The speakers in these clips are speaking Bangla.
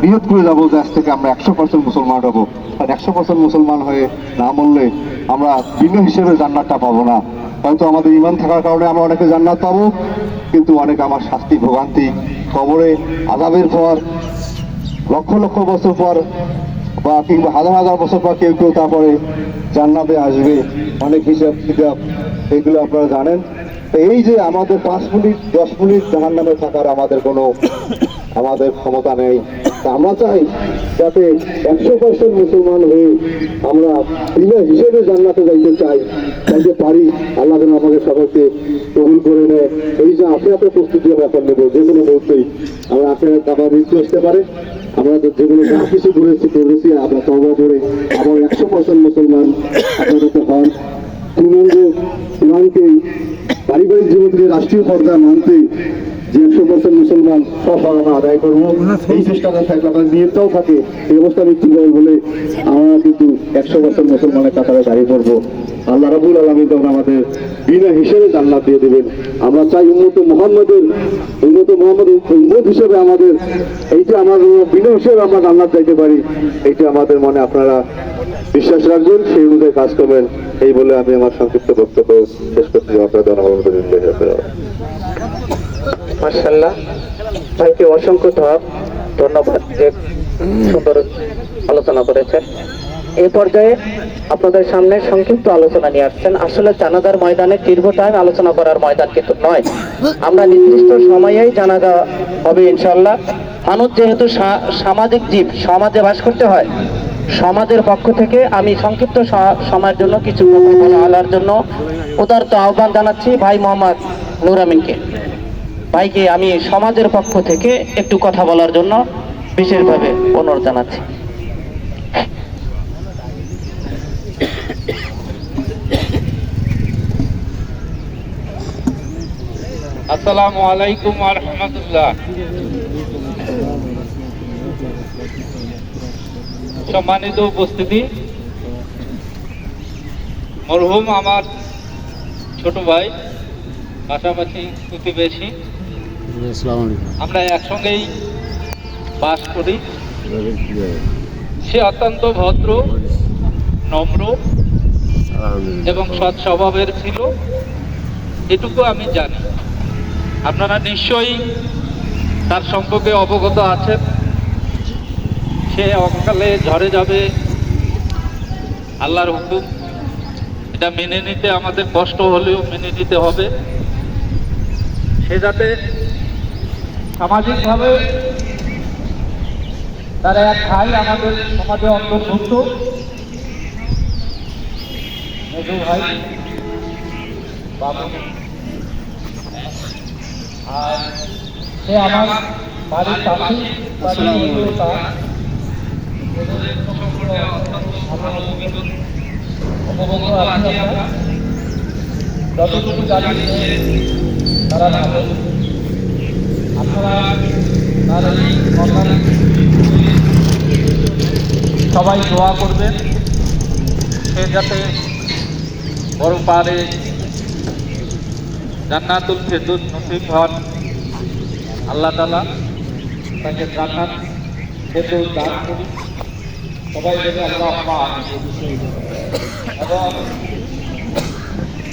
বৃহৎ করে যাব যে আজ থেকে আমরা একশো পার্সেন্ট মুসলমান হব। আর একশো পার্সেন্ট মুসলমান হয়ে না মরলে আমরা ভিন্ন হিসেবে জান্নাতটা পাবো না। হয়তো আমাদের ইমান থাকার কারণে আমরা অনেকে জান্নাত পাবো, কিন্তু অনেক আমার শাস্তি ভোগান্তি কবরে আজাবের পর, লক্ষ লক্ষ বছর পর বা কিংবা হাজার হাজার বছর পর কেউ কেউ তারপরে জান্নাতে আসবে। অনেক হিসাব কিতাব এগুলো আপনারা জানেন। এই যে আমাদের পাঁচ মিনিট, দশ মিনিট জাহান নামে থাকার আমাদের কোনো আমাদের ক্ষমতা নেই। আমরা চাই যাতে একশো পার্সেন্ট মুসলমান হয়ে আমরা বিনা হিসেবে জান্নাতে যাইতে চাই, যাইতে পারি। আল্লাহ যেন আমাদের সবাইকে কবুল করে নেয়। এই যে আখেরাতে প্রস্তুতি আমরা এখন নেব যে কোনো মুহূর্তেই আমরা আখেরাত আমার মৃত্যু আসতে পারে। আমরা যেগুলো যা কিছু করেছি করেছি, আমরা তবা করে আবার একশো পার্সেন্ট মুসলমান আপনাদের হন। পূর্ণাঙ্গ ইমানকে পারিবারিক জীবনকে রাষ্ট্রীয় পর্দায় মানতে যে একশো পার্সেন্ট মুসলমান সফলতা আদায় করব, এই চেষ্টাটা থাকলে আমাদের নিয়তটাও থাকে, এই অবস্থা মৃত্যু বলে আমরা কিন্তু একশো পার্সেন্ট মুসলমানের কাতারে দাঁড়িয়ে পড়ব। আল্লাহ রাবুল আলমী তখন আমাদের বিনা হিসেবে জান্নাত দিয়ে দেবেন। আমরা চাই উন্নত মোহাম্মদের হিসেবে আমাদের, এইটা আমাদের বিনা হিসেবে আমরা যাইতে পারি। এইটা আমাদের মনে আপনারা বিশ্বাস রাখবেন, সেই অনুযায়ী কাজ করবেন। এই বলে আমি আমার সংক্ষিপ্ত বক্তব্য শেষ করতে জনগণ মার্শাল্লাহ ভাইকে অসংখ্য ধন্যবাদ যে সুন্দর আলোচনা করেছেন। এই পর্যায়ে আপনাদের সামনে সংক্ষিপ্ত আলোচনা নিয়ে আসছেন। আসলে জানাজার ময়দানে দীর্ঘ টাইম আলোচনা করার ময়দান কিন্তু নয়। আমরা নির্দিষ্ট সময়েই জানাজা হবে ইনশাল্লাহ মানুষ যেহেতু সামাজিক জীব, সমাজে বাস করতে হয়, সমাজের পক্ষ থেকে আমি সংক্ষিপ্ত সময়ের জন্য কিছু আলার জন্য উদারত আহ্বান জানাচ্ছি ভাই মোহাম্মদ নুর আমিনকে। ভাইকে আমি সমাজের পক্ষ থেকে একটু কথা বলার জন্য বিশেষভাবে অনুরোধ জানাচ্ছি। আসসালামু আলাইকুম ওয়া রাহমাতুল্লাহ। সম্মানিত উপস্থিতি। মরহুম আমার ছোট ভাই পাশাপাশি প্রতিবেশী। আমরা একসঙ্গেই বাস করি। সে অত্যন্ত ভদ্র নম্র এবং সৎ স্বভাবের ছিল। এটুকু আমি জানি। আপনারা নিশ্চয়ই তার সম্পর্কে অবগত আছেন। সে অকালে ঝরে যাবে। আল্লাহর হুকুম। এটা মেনে নিতে আমাদের কষ্ট হলেও মেনে নিতে হবে। সে যাতে সামাজিকভাবে তার এক ভাই আমাদের সমাজে অন্তর্ভুক্ত। ভাই, বাবু। সে আমার বাড়ির তার অবগত আছি আমরা। যতটুকু জানি, তারা ভালো। আপনারা সবাই দোয়া করবেন। সে যাতে বড় পারে জান্নাতুল ফেরদৌস নসিব হন আল্লাহ তালা তাকে জান্নাত ফেরদৌস দান করুন সবাই বলে আল্লাহ এবং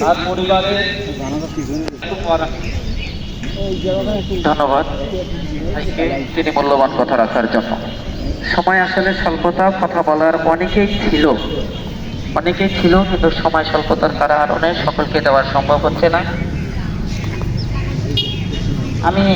তার পরিবারে ধন্যবাদ। তিনি মূল্যবান কথা রাখার জন্য। সময় আসলে স্বল্পতা কথা বলার অনেকেই ছিল। অনেকেই ছিল, কিন্তু সময় স্বল্পতার কারণে সকলকে দেওয়া সম্ভব হচ্ছে না। আমি